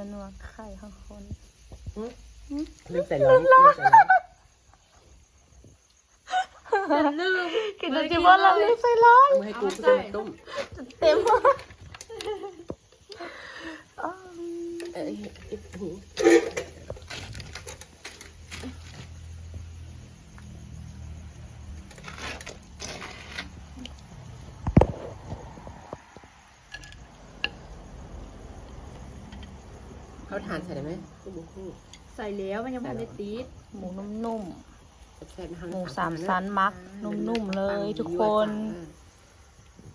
นัวนัวไข่ข้างคนลืมใส่ร้อนลืมใส่ร้อนลืมกินจิบว่าเราไม่ใส่ร้อยเอามาให้กูกูจะมาต้มเต็มเอ้ยหู เขาทานใส่ได้ไหม คู่บุคู่ใส่แล้วมันยังไม่ได้ตีดหมูนุ่มแซ่บๆนะๆหมูสามชั้นมักนุ่มๆเลยทุกคน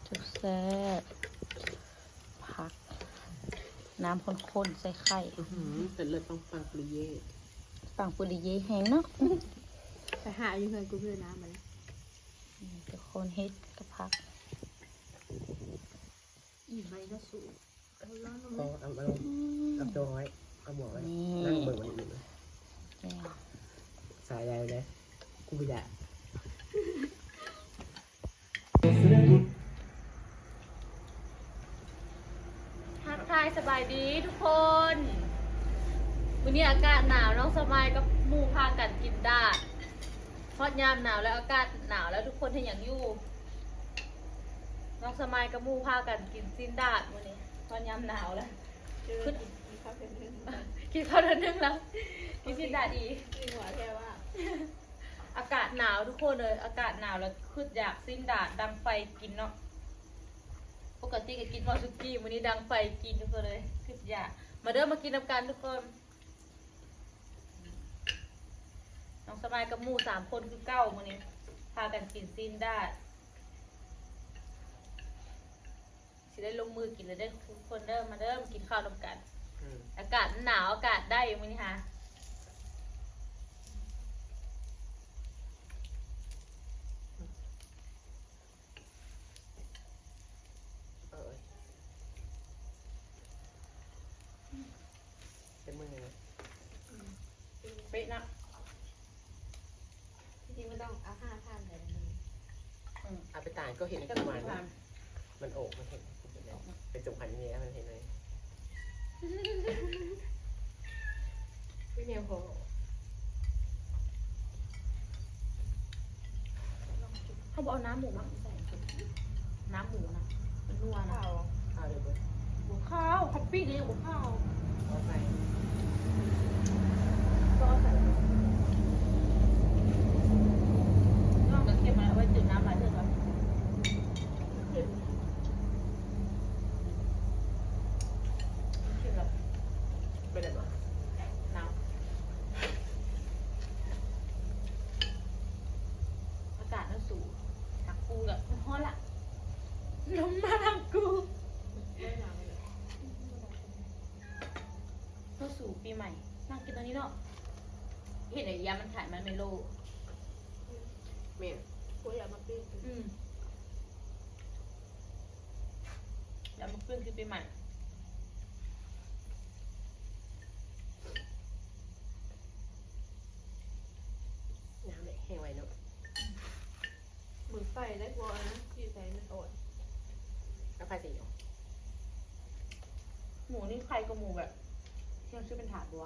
จุดแซ่บผัก น้ำข้นๆใส่ไข่อื้อหือเป็นเลือดปังปังๆปริเย่ปังปุริเยแห้งเนาะไปหาอยู่เพื่อนกูเพื่อนน้ำมันทุกคนเฮ็ดกับผักอีไม่ก็สูงเอาล้างลงก็เอาเอาเอาโจ้ไว้ เอาหมวกไว้นี่นั่งเบิ่งมันอยู่แซ่บสายใยเลยกูไม่ได้ทักทายสบายดีทุกคน วันนี้อากาศหนาวน้องสบายกับหมูพากันกินได้เพราะยามหนาวแล้วอากาศหนาวแล้วทุกคนให้อย่างอยู่น้องสมัยกับหมูพากันกินซินดาดวันนี้เพราะยามหนาวแล้วขึ้นอีก ข้าวเป็นเรื่องกินข้าวเดือนนึ่งแล้วกินซินดาดอีกจริงหัวแค่ว่า อากาศหนาวทุกคนเลย อากาศหนาวแล้วคืออยากซินดาดดังไฟกินเนาะ ปกติก็กินมอสุกี้วันนี้ดังไฟกินทุกคนเลยคืออยาก มาเริ่มมากินน้ำกันทุกคน น้องสมัยกับหมูสามคนคือเก้าวันนี้ พากันกินซินดาดสิได้ลงมือกินแล้วได้ทุกคนเริ่มมาเริ่มกินข้าวน้ำกัน อากาศหนาวอากาศได้อยู่มั้ยคะ เออเป็นมือไง เป๊ะนะ จริงๆไม่ต้องเอาห้าท่านเลยมึง อืม เอาไปตากก็เห็น ก็ ประ ต้ มา อ ณ ง นั้นมันโอบมันเห็นเป็นจมพันธุ์นี้แล้วมันเห็นไหมไม่แนวโห เขาบอกเอาน้ำหมูมาใส่น้ำหมูนะมันนัวนะข้าวข้าวเลยเว้ยหมูข้าวคัปปี้เลยหมูข้าวเอาไปก็เอาใส่นอกจากเก็บมาเอาไว้จืดน้ำหลายเท่ากันชิมแบบ ไม่ได้หรอ น้ำอากาศน่าสูงทักกูแบบฮ้อนละลงมาทางกู ไม่หนาวเลย เข้าสู่ปีใหม่ นั่งกินตอนนี้เนาะเห็นไอ้ยามันขายมันเมโล เมียกูอยากมาปิ้งอืมยามันเพื่อนคือปีใหม่ น้ำเลยแห้งไว้เนาะมือไฟได้พอนะที่ใส่มันอ่อนแล้วใครจะอยู่หมูนี่ใครกับหมูแบบ ที่มันชื่อเป็นถาดบัว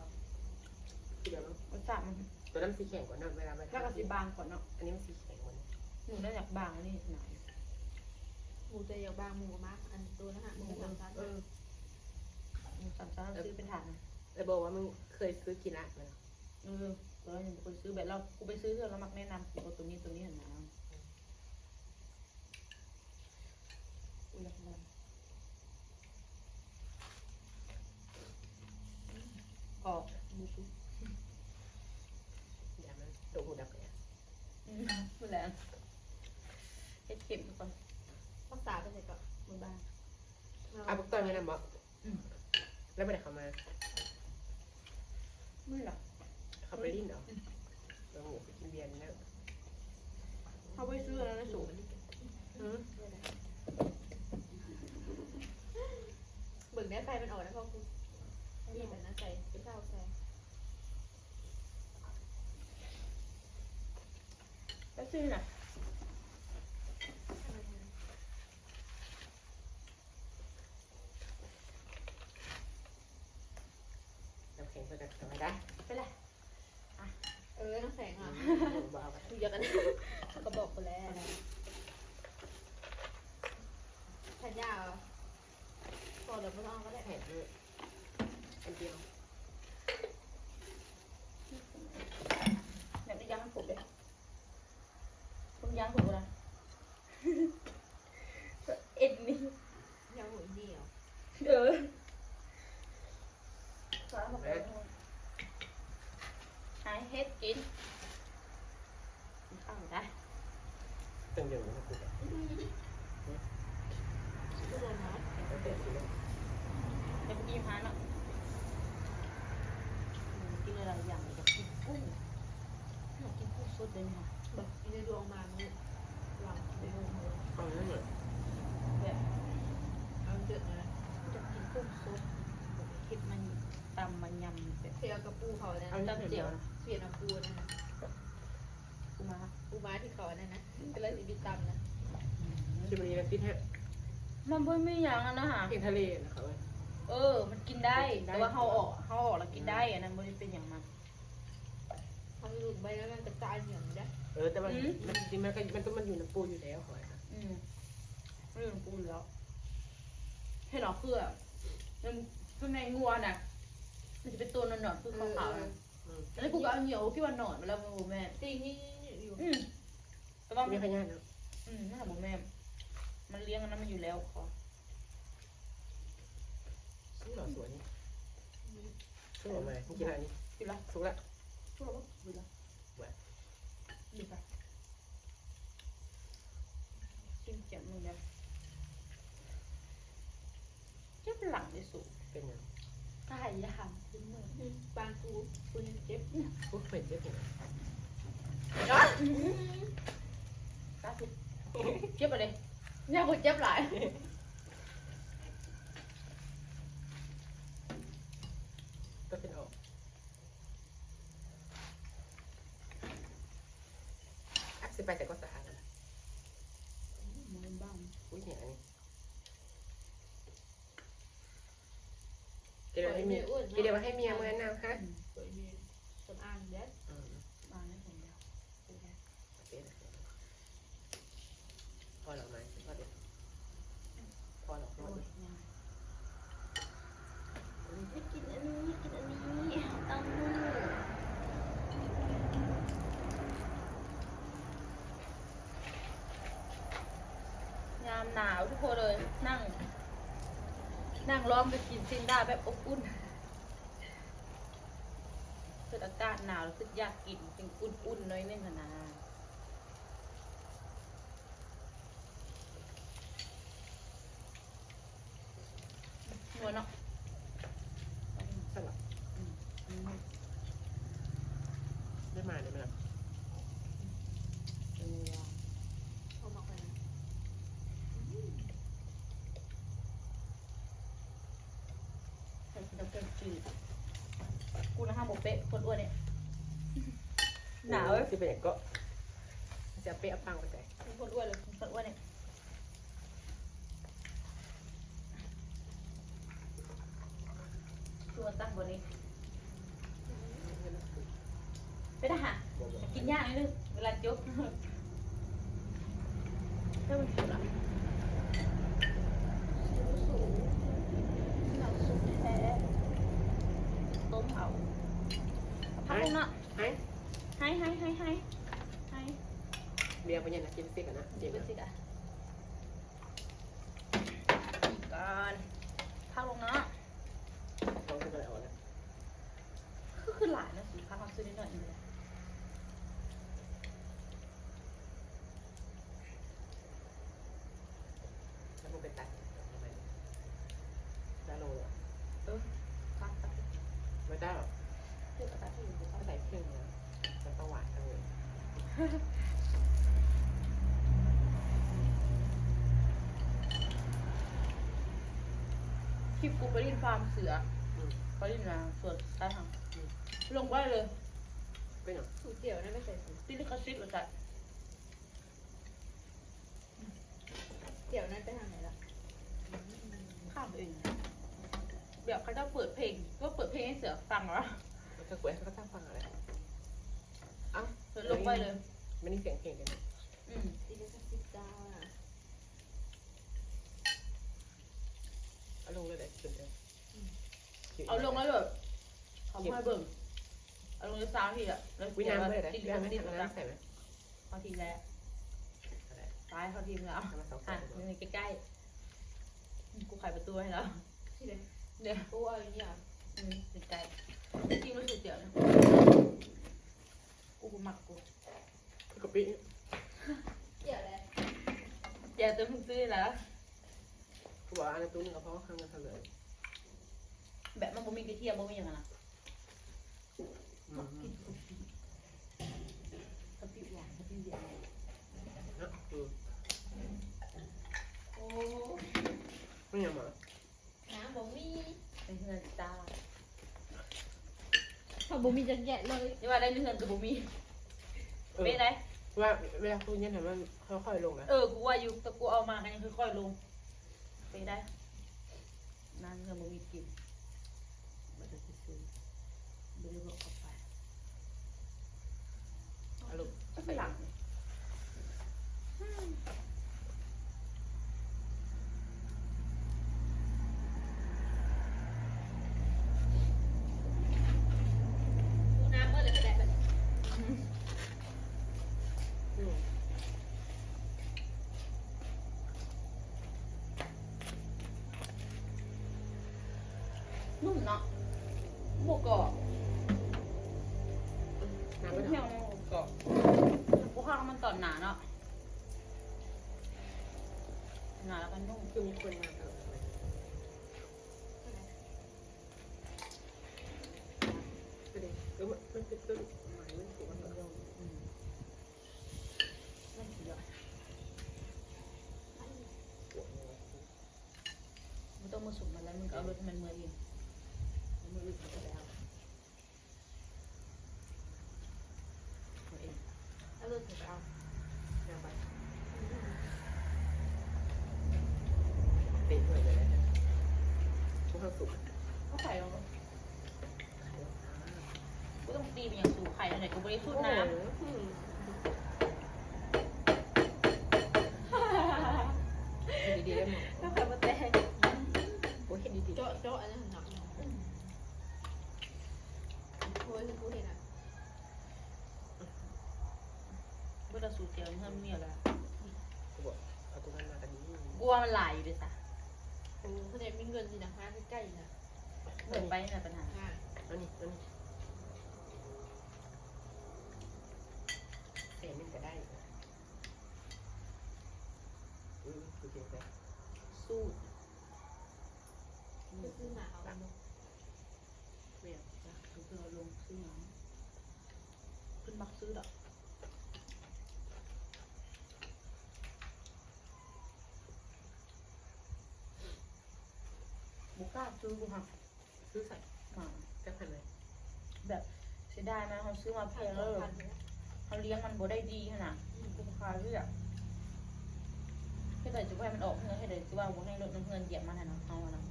ทีเดียวเนาะรสชาติมันตัวนั้นสีแข็งกว่าเนาะเวลามาแล้วก็สีบางกว่าเนาะอันนี้มันสีแข็งกว่าหมูน่าจะบางอันนี้หนาหมูจะอยากบางหมูมากอันตัวนะฮะหมูสามชั้นเออหมูสามชั้นเราซื้อเป็นถาดนะแล้วบอกว่ามึงเคยซื้อกินละมันเออตอนนั้นคนซื้อแบบเรากูไปซื้อเถอะเรามักแนะนำกูตัวนี้ตัวนี้เห็นนะอุ้ยรักมัน กรอบมูชุอย่ามันโดนหูดับเลยอืมพูดแล้วเฮ็ดเข็มทุกคนภาษาเป็นไงก็มือบางอะพวกต้นไม่ได้บอกอืมแล้วไม่ได้เข้ามาไม่หรอกเขาไปลิ้นเหรอแล้วหมูไปกินเบียร์นี่นะเขาไปซื้อแล้วนะสูง ใส่ไปข้าวส่แล้วซื้อน่ะน้ำแข็งไปกันทำไมได้ไปละอ่เออน้ำแข็งอะบ้าไปคุยกันก็บอกไปแล้วทันยาเอพอเดี๋ยวไม่ต้องก็ได้ แข็งเลย อันเดียว แบบนี้ยังผมเลยคุณยังผมนะ เอ็ดนี่ ยาวหัวเดียว เออสารพัดหายเฮ็ดกินข้าวได้ ตึงเดียวนะครับคุณ ก็โดนนะ แล้วแต่คุณ เดี๋ยวกินหาเนาะกินอะไรอย่างอยากกินกุ้งอยากกินกุ้งสดเลยค่ะ แบบในดวงมามือหลังในดวงมือ เอาเรื่องเลย แบบ เอาเยอะนะ อยากกินกุ้งสดคิดมันตำมันยำแบบ เทียกับปู เขาเนี่ยเอาจำเจียวนะเปลี่ยนเอาปูนะนะกูมาปูม้าที่เขาเนี่ยนะก็เลยสิบิตำนะชิมนี้นะพี่แท้มันไม่ไม่อย่างนั้นนะฮะเองทะเลนะครับเออ มันกินได้ แต่ว่าเขาออกเขาออกแล้วกินได้อันนั้นไม่ได้เป็นอย่างมันเขาหลุดไปแล้วมันกระจายเหนียวนะเออ แต่มันมันจริงมันก็มันก็มันอยู่ในปูอยู่แล้วหอยอืมไม่เป็นปูแล้วให้หรอคือแบบมันข้างในงัวน่ะ มันจะเป็นตัวหนอนๆคือขาวๆ นะแล้วกูก็เอาเหนียวที่ว่าหนอนมาแล้วมึงแม่จริงนี่อยู่อืมแต่ว่าไม่มันพยานนะอืมน่าบอกแม่ มันเลี้ยงอันนั้นมันอยู่แล้วขอซึ่งหล่อสวยนี่ซึ่งหล่อมาเมื่อกี้อะไรนี่อยู่ละสุกละช่วยเราอยู่ละแหวะอยู่ไปชิมเจียมมือแล้วเจ็บหลังที่สุดเป็นยังตายยามขึ้นมือปานปู ปูยังเจ็บพวกเป็ดเยอะขนาดตาสุดเจ็บอะไรเนี่ยคนเจ็บหลายก็เป็นออกอักสิไปแต่ก็สะอาดมือบ้างอุ้ยเนี่ยอันนี้เดี๋ยวให้เมียเดี๋ยวให้เมียเมื่อน้ำค่ะ สวยมีสำอางเด็ด อืม บ้างนี่ผมเดียว พอหรอไหมพอเด็ดพอหรอพอ โอ้ย เด็ด ยังจะกินอันนี้กินอันนี้ตั้งมือยามหนาวทุกคนเลยนั่ง นั่งล้อมไปกินซินด้าแบบอบอุ่นเกิดอากาศหนาวแล้วคืออยากกินจึงอุ่นๆหน้อยนึงค่ะนะนัวเนาะ สลับ อืมอืม ได้มาได้ไหมล่ะ นัว เอามาไปนะ ใส่น้ำเกลือจืด กูนะห้ามโมเป๊ะคนอ้วนเนี่ยหนาวที่เป็นอย่างก็จะเป๊ะปังไปใจคนอ้วนเลยคนอ้วนเนี่ยตัวตั้งบนนี้ไปทหารกินยากนิดนึงเวลาจุกถ้ามันสุดละสูงหนักสุดแท้ต้มเอาพักลง เนาะให้ให้ให้ให้ให้ให้เรียกไปยังนะกินซิกันนะจริงเป็นนะสิกะก่อนพักลงเนาะเขาจะไปเอาแล้วก็คือหลายนะสิพักความซื้อนิดหน่อยเองเลยแล้วมึงไปตัดทำไมได้โลเลย เออพักตัด ไม่ได้หรอก เพื่อตัดที่อยู่ ต้องใส่เครื่องนะมันต้องหวานทั้งเลย คลิปกูไปรินฟาร์มเสือไปรินมาส่วนใต้ทางลงไว้เลยเป็นอย่างสูตรเดี่ยวนะไม่ใส่สูตรติลิขสิทธิ์เลยจ้ะเดี่ยวนั้นไปทางไหนล่ะข้ามไปเองแบบเขาจะเปิดเพลง ก็เปิดเพลงให้เสือฟังเหรอมันก็กล้วยเขาก็ตั้งฟังอะไรเอ้า นลงไปเลยไม่ได้เสียงเพลงกันอืมดีฉัสักสิบจ้าเอาลงเลยเลยจนได้เอาลงแล้วแบบเขาไม่เบิ่มเอาลงเลยสาวพี่อะแล้ววิน้ำเลยนะวิน้ำไม่ได้น้ำใส่ไหมเขาทีมแล้วตายเขาทีมแล้วอะนี่ใกล้ๆกูไขประตูให้แล้วเนี่ยกูเอาอย่างนี้อะอืมใกล้ หมักกูกะปิเกี่ยวอะไรเดี๋ยวตัวมึงซื้อแล้วกูบอกอันนั้นตุ้นกับพ่อข้างมันเฉลยแบบมันบ่มีกระเทียมบ่มีอย่างนั้นนะอืมกินกะปิกะปิหวานกะปิเหลืองนะอืมโอ้ไม่ยังมาน้ำบ่มีเป็นเฮือนจ้าถ้าบ่มีจะแยะเลยอย่าว่าได้เฮือนกับบ่มี เออเป็นไรว่าเวลาพูดเนี่ยเห็นมันค่อยๆลงนะเออ กูว่าอยู่แต่กูเอามากันยังค่อยๆลงไปได้นานเงินมันมีกินมันจะซื้อไม่ได้บอกเข้าไปอารมณ์ก็ไปหลังกูน้ำเมื่อเลยก็ได้แบบ อืม นุ่มเนาะ หมูกรอบน้ำกูไม่เที่ยได้วหมูกรอบกูข้าวมันตอนหนาเนาะหนาแล้วกันนุ่มคือมีคนมาแล้วประเด็นเออมันมันเป็นต้นไม้มันถูกมันก็ย่อมอืมนั่นสิเยอะปวดหัวมึงต้องมาสุ่มมาแล้วมึงก็เอารถให้มันเมื่อยเองแล้วมืออื่นมันก็ไปเอาเอาเอง เอาเลยถึงเอา ยาวไปเตะหน่อยเลยนะพวกเขาสุก ก็ไข่เอา ขายแล้วค่ะ กู ต้องตีเป็นอย่างสูงไข่อันไหนกูบริสุทธิ์น้อืมดีๆได้หมดำก็ไข่มาแตกโอ้ยเห็นดีๆโจ๊ะโจ๊ะอันนั้นหนักโอ้ยคือกูเห็นอะเวลาสูตรเจียวมันเพิ่มเมียแล้วกูบอกเอาตัวนั้นมากันนี้กูว่ามันหลายอยู่ด้วยซะโอ้เขาเนี่ยมีเงินสินะฮะใกล้ๆนะเหมือนไปนี่แหละปัญหาอ่าอันนี้อันนี้แต่มัน ก็ได้อืมกูเจ็บแล้วสู้จะซื้อมาเอาเนาะเปรียบจ้ะคือเพื่อลงซื้อน้ำขึ้นมักซื้อดอกบุกล้าซื้อกูค่ะซื้อใส่มาจะพันเลย แบบเสียดายไหมเขาซื้อมาแพงแล้ว เขาเลี้ยงมันบ่ได้ดีขนาดคุ้มค่าเลือกให้แต่จะให้มันออกเงินให้แต่จะว่าบ่ให้รถน้ำเงินเหยียบมันให้นะเอาอะนะ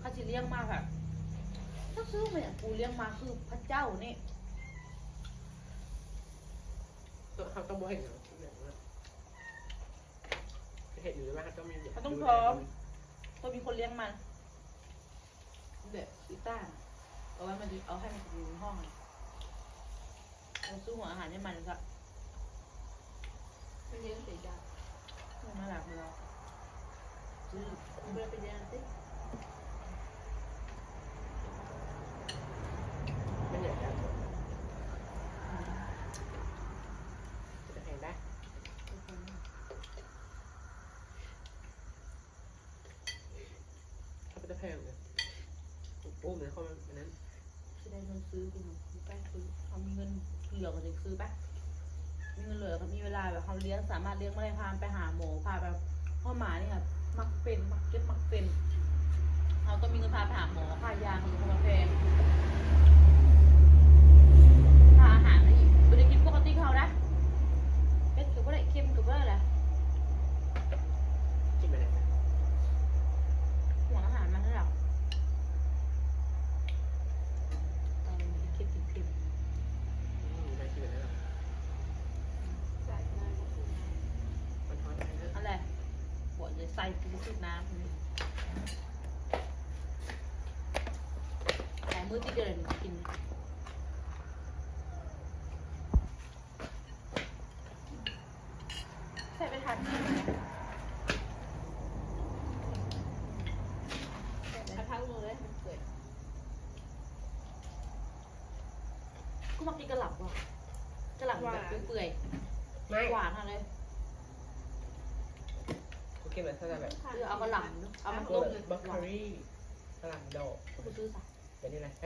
ถ้าจะเลี้ยงมากแบบถ้าซื้อมาอย่างกูเลี้ยงมาคือพระเจ้านี่ตัวเขาต้องบ่เห็นเหรอแบบว่าเห็นอยู่ไหมเขาต้องมีต้องมีคนเลี้ยงมันแบบอีต้าเอาไว้มันเอาให้มันอยู่ในห้องอะเราซื้อหัวอาหารให้มันก็มันเลี้ยงเสียดายมันน่ารักเลยซื้อมันเลยเป็นยังไงสิไม่เหนื่อยแล้วจะแพงได้เขาจะแพงเลยโอ้เหมือนเขามันนั้นจะได้เงินซื้อกูหนูไปซื้อเขามีเงิน เหลือก็จะคือปะมีเงินเหลือก็มีเวลาแบบเขาเลี้ยงสามารถเลี้ยงไม่ได้พาไปหาหมอพาแบบพ่อหมานี่ค่ะมักเป็นมักเจ็บมักเป็นเขาต้องมีเงินพาไปหาหมอค่ายาของมันแพงค่าอาหารอะไรอีกไม่ได้กินปกติเขานะเป็ดก็ไม่ไรเค็มก็ไม่ได้แหล ใส่ถึงสุดน้ำแต่มื้อที่เดินกิน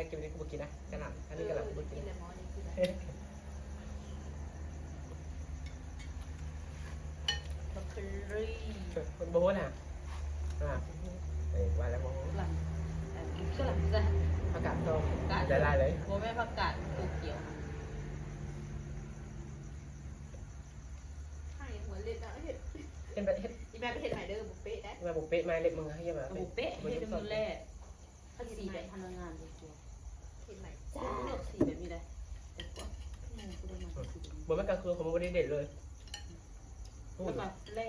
แต่นี่นะให้กินนี้กูบ่กินนะกระหล่ำอันนี้กระหล่ำกูบ่กินแต่หมอนี่คือแบบบล็อกเรี่คนโบน่ะอ่าเอ้ยว่าแล้วโบหลังเอ่อกินก็หลังจะอากาศส้มใจลายเลยโบแม่ผักกาดปูเขียวข้างอย่างหัวเล็ดนะเห็ดเป็นแบบเฮ็ดอีแม่ไปเห็ดใหม่เด้อบุฟเฟ่ได้มาบุกเป๊ะมาเล็บมึงให้ยังมาบุเป๊ะให้เป็นมือแรกถ้าสีแบบพนักงานตัวตัว เห็ดใหม่ จ้าเลือกสีแบบนี้เลยแต่ว่าอืมกูได้มาสีแบบนี้บนมันกลางคืนของมึงไม่ได้เด็ดเลยพูดแล้วก็แร่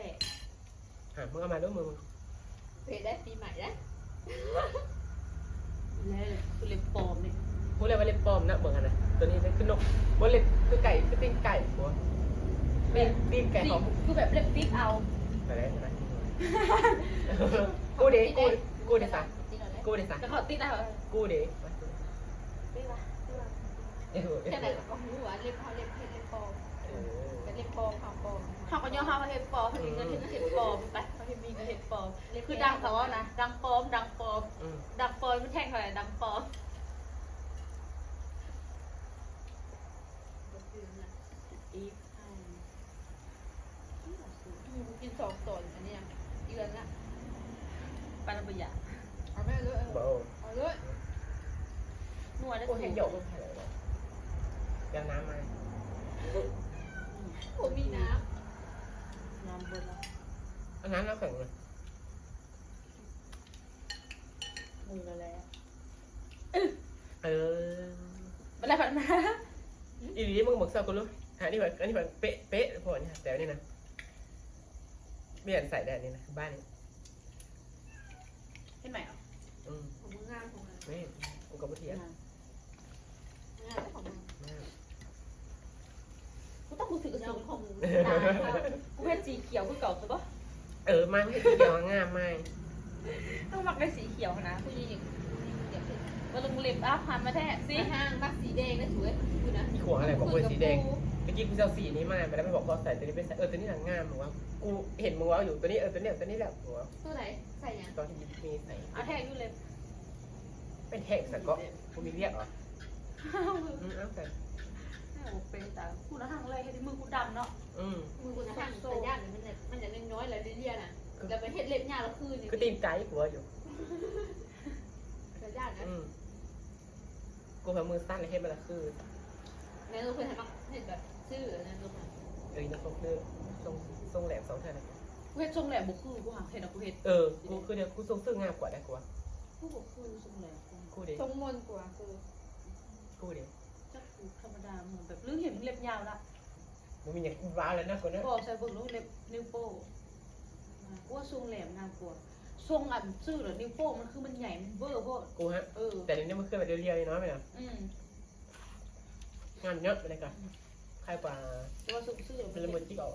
อะมึงเอามาด้วยมือมึงเฟ่ได้ปีใหม่ได้แร่คือเล็บปลอมเนี่ยพูดเลยว่าเล็บปลอมนะเบิ่งอันนะตัวนี้คือนกว่าเล็บคือไก่คือตีนไก่หัวตีนตีนไก่ของคือแบบเล็บติ๊กเอาอะไรนะกูเด็กกูกูเด็กสะที่เราได้กูเด็กสะแต่เขาติ๊กเอากูเด็กติ๊กวะติ๊กวะ เออแค่ไหนก็หูว่าเล็บเขาเล็บเห็ดเล็บปอมเป็นเล็บปอมขาวปอมเขาก็ย่อเขาว่าเห็ดปลอมเขามีเงินเห็ดเห็ดปลอมไปเขาเห็ดมีเงินเห็ดปลอมคือดังเขาว่านะดังปลอมดังปลอมอืมดังปลอมไม่แท่งเท่าไหร่ดังปลอมอีฟให้กินสองตอนอันนี้อีกแล้วนะปานาบุยะเอาแม่เลยเบาเอาเลยนัวได้กูเห็นหยกมันแผ่เลย เดี๋ยวน้ำมาผมมีน้น้ำบนแล้วเอาน้ำแล้วแข็งเลยมือแล้วแล้วเออเป็นไรผ่านมาอีหลีมึงบอกเซากูรู้อันนี้แบบอันนี้แบบเป๊ะเป๊ะพอเนี่ยแต่อันนี่นะเปลี่ยนใส่ได้นี่นะบ้านนี้ให้ใหม่เหรออืมำของมึงงามของมึงไม่กูกับพุทธิอะงามแต่ของมึง กู ต้องกูถือกระยาสุวนของมึงกูเห็นสีเขียวคือเก่าใช่ปะเออมาให้เกี่ยวงามมากต้องมักได้สีเขียวนะผู้หญิงเดี๋ยวเป็นมาลงเล็บอ้าพันมาแท้สิสีห้างมักสีแดงนะสวยดูนะมีขวงอะไรบอกว่าสีแดงเมื่อกี้กูจะเอาสีนี้มาไปแล้วไม่บอกเขาใส่ตัวนี้เป็นเออตัวนี้หนังงามหรือว่ากูเห็นมึงว่าอยู่ตัวนี้เออตัวนี้ตัวนี้แหละหัวตัวไหนใส่ยังตอนที่มีใส่เอาแท่งอยู่เล็บเป็นแท็กสักก็กูมีเรียกเหรออืมเอาใส่ โอ้เป็นแต่กูนะทางอะไรให้มือกูดำเนาะอืมมือกูจะห้างสัญญาณมันจะมันจะน้อยๆเลยเรียๆน่ะแล้วไปเฮ็ดเล็บหน้าแล้วคืนนี่คือตีนไก่หัวอยู่สัญญาณนะอืมกูพามือสั้นเลยให้มันละคือแม่เราเคยทำมาเห็นแบบชื่อนะลูกนะเอ้ยนักทรงคือทรงทรงแหลมสองเท่านะกูเห็นทรงแหลมบุคือกูหาเห็นอะกูเห็นเออกูคือเดี๋ยวกูทรงซึ่งงามกว่าได้กว่ากูบุคือทรงแหลมกูเดี๋ยวทรงมนกว่าคือกูเดี๋ยว จักกูธรรมดาเหมือนแบบเรื่องเห็นเล็บยาวละมันมีอย่างว้าวแล้วนะคนนั้นบอกใส่เบิ่งลูกเล็บนิ้วโป้กูว่าทรงแหลมน่ากลัวทรงอันซื่อหรือนิ้วโป้มันคือมันใหญ่มันเบ้อโพดกูฮะ เออแต่เดี๋ยวนี้มันขึ้นไปเรียวๆน้อยไปหน่อยอืมงานเยอะไปเลยก่อนใครกว่าแต่ว่าทรงซื่อเป็นละมุนที่เอา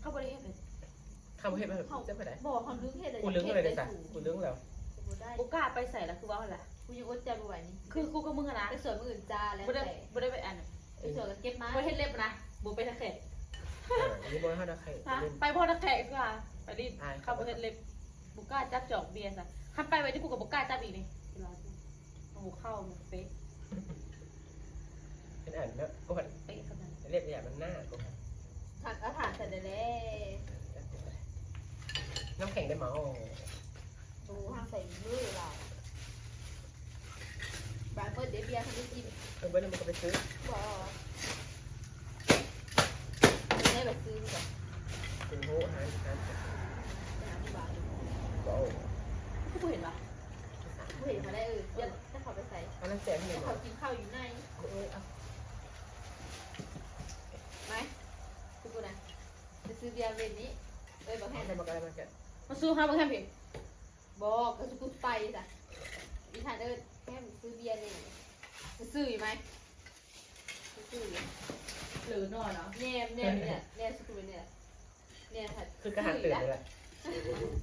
เข้าไปได้เห็นเลยข้ามประเทศมาเถอะเจ้าไปไหนบอกความลึกเฮ็ดอะไรกูลึงอะไรเลยจ้ะกูลึงแล้วกูได้กูกล้าไปใส่แล้วคือว่าอะไรกูยังอดใจไม่ไหวนี่คือกูกับมึงอะนะไปสวนมืออื่นจ้าแล้วไม่ได้แต่ไม่ได้ไปอันไปสวนก็เก็บมาไม่เห็นเล็บนะบูไปตะแคงอันนี้บอยเขาได้ใครฮะเล่นไปพ่อตะแคงคือไปดิใช่เข้าไปเห็นเล็บบุกล้าจับจอกเบียร์ซะคันไปไว้ที่กูกับบุกล้าจับอีกนี่เวลาโอ้โหเข้ามันเป๊ะเป็นอ่านแล้วกูหันเป๊ะขนาดเรียบอย่างมันหน้ากูหันถักอาถานเสร็จแล้วน้ำแข็งได้เมาโอ้ห้ามใส่มือเราบานเปิดเดยวเบียร์ทำได้กินเออเบอร์นี่มันก็ไปซื้อบ่ไม่ได้แบบซื้อแบบเป็นโหฮานฮานไปหาที่บ้านโอ้กูเห็นปะกูเห็นมาได้เออเดี๋ยวจะเขาไปใส่อันนั้นแสบเหนจะมาเขากินข้าวอยู่ในเออเอาไหมคือกูนะจะซื้อเบียร์เวนนี้เอ้ยบอกให้เอาไปมากันอะไรมากันมาซื้อห้าวบางแค่ผิดบอกก็คือกูไปจ้ะอีทานเอิญแม่ซื้อเบียร์เนี่ย ซื้ออยู่ไหมซื้ออยู่หรือนอนเนาะเนี่ยเนี่ยเนี่ยเนี่ยสกุลเนี่ยเนี่ยค่ะคือกระหันตื่นเลยแหละ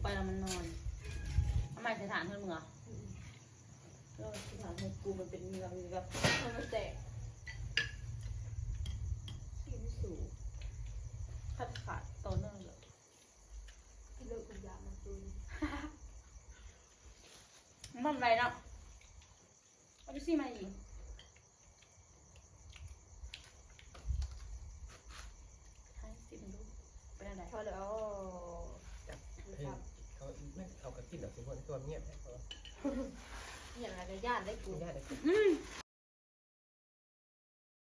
ไปแล้วมันนอนทำไมจะถามเพื่อนมึงอะก็สถานให้กูมันเป็นเมืองแบบมันมาแตกที่ไม่สูงขาดขาดโตเนื่องเลยที่เลิกคุณยามันตุนมันอะไรเนาะเอาไปซี่มาอีกให้สิมันดู เป็นอะไรพอแล้วจับเฮ้ยเขาไม่เขาก็กินดอกสิคนตัวเงียบแค่เขา อย่างไรก็ญาติได้กู ไม่ได้เลยอืม